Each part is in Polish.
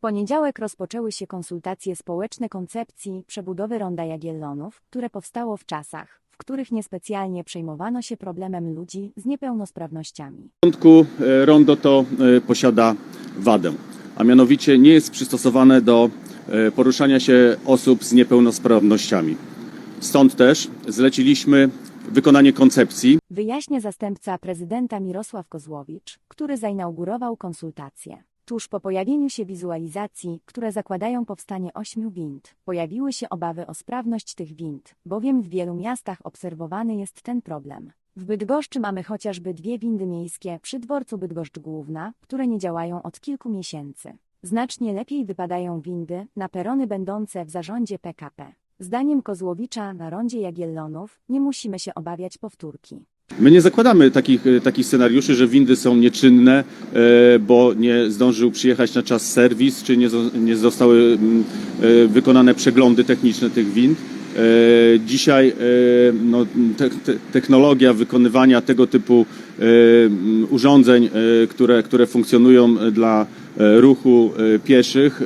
poniedziałek rozpoczęły się konsultacje społeczne koncepcji przebudowy Ronda Jagiellonów, które powstało w czasach, w których niespecjalnie przejmowano się problemem ludzi z niepełnosprawnościami. początku e, rondo to e, posiada wadę, a mianowicie nie jest przystosowane do e, poruszania się osób z niepełnosprawnościami. Stąd też zleciliśmy wykonanie koncepcji Wyjaśnia zastępca prezydenta Mirosław Kozłowicz, który zainaugurował konsultacje. Tuż po pojawieniu się wizualizacji, które zakładają powstanie ośmiu wind, pojawiły się obawy o sprawność tych wind, bowiem w wielu miastach obserwowany jest ten problem. W Bydgoszczy mamy chociażby dwie windy miejskie przy dworcu Bydgoszcz Główna, które nie działają od kilku miesięcy. Znacznie lepiej wypadają windy na perony będące w zarządzie PKP. Zdaniem Kozłowicza na rondzie Jagiellonów nie musimy się obawiać powtórki. My nie zakładamy takich, e, takich scenariuszy, że windy są nieczynne, e, bo nie zdążył przyjechać na czas serwis, czy nie, nie zostały mm, e, wykonane przeglądy techniczne tych wind. Dzisiaj no, te, te, technologia wykonywania tego typu mm, urządzeń, które, które funkcjonują dla ruchu pieszych,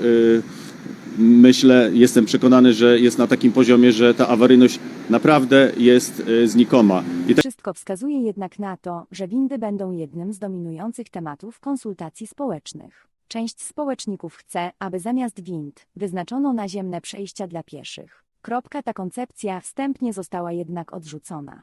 myślę, jestem przekonany, że jest na takim poziomie, że ta awaryjność naprawdę jest e, znikoma. I Wszystko wskazuje jednak na to, że windy będą jednym z dominujących tematów konsultacji społecznych. Część społeczników chce, aby zamiast wind wyznaczono naziemne przejścia dla pieszych. Kropka ta koncepcja wstępnie została jednak odrzucona.